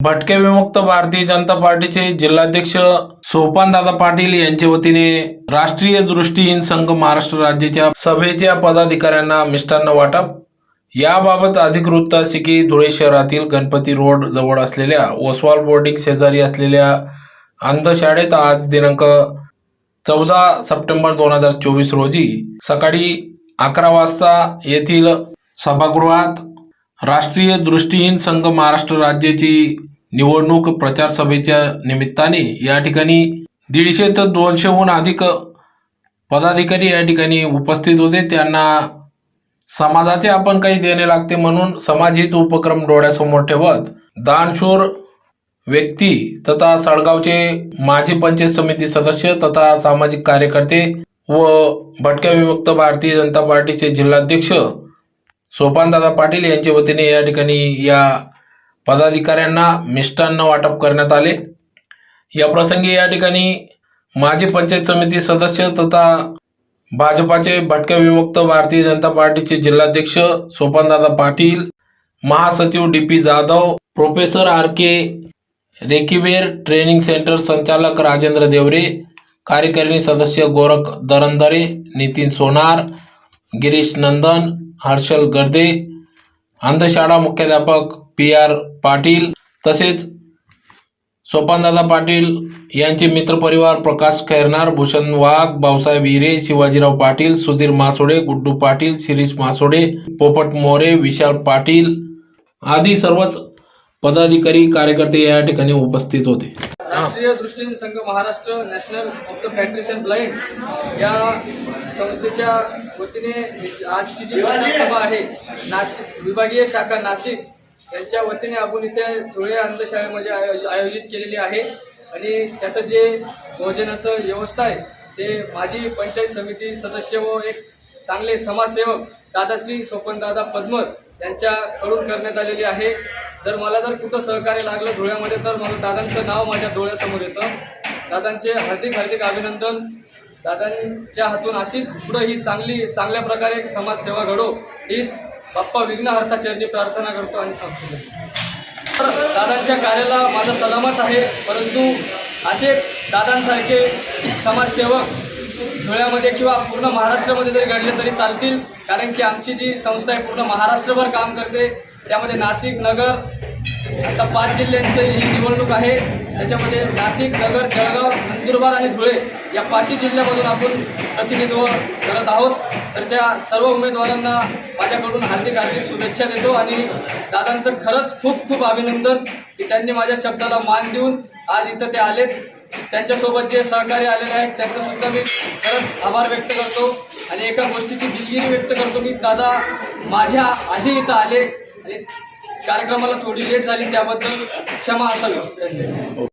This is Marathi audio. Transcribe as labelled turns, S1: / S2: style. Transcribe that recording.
S1: भटके विमुक्त भारतीय जनता पार्टीचे जिल्हाध्यक्ष सोपानदादा पाटील यांच्या वतीने राष्ट्रीय दृष्टीहीन संघ महाराष्ट्र राज्याच्या सभेच्या पदाधिकाऱ्यांना मिष्टान्न वाटप. याबाबत अधिक वृत्त असे की धुळे शहरातील गणपती रोड जवळ असलेल्या ओसवाल बोर्डिंग शेजारी असलेल्या अंधशाळेत आज दिनांक चौदा सप्टेंबर दोन हजार चोवीस रोजी सकाळी अकरा वाजता येथील सभागृहात राष्ट्रीय दृष्टीहीन संघ महाराष्ट्र राज्याची निवडणूक प्रचार सभेच्या निमित्ताने या ठिकाणी दीडशे ते दोनशेहून अधिक पदाधिकारी या ठिकाणी उपस्थित होते. त्यांना समाजाचे आपण काही देणे लागते म्हणून समाजहित उपक्रम डोळ्यासमोर ठेवत दानशूर व्यक्ती तथा सळगावचे माजी पंचायत समिती सदस्य तथा सामाजिक कार्यकर्ते व भटक्या विमुक्त भारतीय जनता पार्टीचे जिल्हाध्यक्ष सोपानदादा पाटील यांच्या वतीने या ठिकाणी या पदाधिकाऱ्यांना मिष्टान्न वाटप करण्यात आले. या प्रसंगी या ठिकाणी माजी पंचायत समिती सदस्य तथा भाजपाचे भटक्या विमुक्त भारतीय जनता पार्टीचे जिल्हाध्यक्ष सोपानदादा पाटील महासचिव D P Jadhav professor R K रेकीवेर training centre संचालक राजेंद्र देवरे कार्यकारिणी सदस्य गोरख दरंदरे नितीन सोनार गिरीश नंदन हर्षल गर्दे अंधशाळा मुख्याध्यापक पी आर पाटील तसेच सोपानदादा पाटील यांचे मित्रपरिवार प्रकाश खैरनार भूषण वाघ भाऊसाहेब हिरे शिवाजीराव पाटील सुधीर मासोडे गुड्डू पाटील शिरीष मासोडे पोपट मोरे विशाल पाटील आदी सर्वच पदाधिकारी कार्यकर्ते या ठिकाणी उपस्थित होते.
S2: राष्ट्रीय दृष्टीने संघ Maharashtra national of the factories blind या संस्थेच्या वतीने आजची जी प्रचार सभा आहे नाशिक विभागीय शाखा नाशिक यांच्या वतीने आपण इथे धुळे अंधशाळेमध्ये आयो- आयोजित केलेली आहे. आणि त्याचं जे भोजनाचं व्यवस्था आहे ते माजी पंचायत समिती सदस्य व एक चांगले समाजसेवक दादाश्री सोपनदादा पद्मत यांच्याकडून करण्यात आलेली आहे. जर मला जर कुठं सहकार्य लागलं धुळ्यामध्ये तर मला दादांचं नाव माझ्या डोळ्यासमोर येतं. दादांचे हार्दिक हार्दिक अभिनंदन. दादांच्या हातून अशीच पुढं ही चांगली चांगल्या प्रकारे समाजसेवा घडो हीच बाप्पा विघ्नहर्ता चरणी प्रार्थना करतो आणि थांबतो. तर दादांच्या कार्याला माझा सलामच आहे परंतु असे दादांसारखे समाजसेवक धुळ्यामध्ये किंवा पूर्ण महाराष्ट्रामध्ये जरी घडले तरी चालतील कारण की आमची जी संस्था आहे पूर्ण महाराष्ट्रभर काम करते त्यामध्ये नाशिक नगर आता पाच जिल्ह्यांची ही निवडणूक आहे त्याच्यामध्ये नाशिक नगर जळगाव नंदुरबार आणि धुळे या पाचही जिल्ह्यामधून आपण प्रतिनिधित्व करत आहोत. तर त्या सर्व उमेदवारांना माझ्याकडून हार्दिक हार्दिक शुभेच्छा देतो आणि दादांचं खरंच खूप खूप अभिनंदन की त्यांनी माझ्या शब्दाला मान देऊन आज इथं ते आलेत. त्यांच्यासोबत जे सहकारी आलेले आहेत त्यांचासुद्धा मी खरंच आभार व्यक्त करतो. आणि एका गोष्टीची दिलगिरी व्यक्त करतो की दादा माझ्या आधी इथं आले आणि कार्यक्रमाला थोडी लेट झाली त्याबद्दल क्षमा असावी. धन्यवाद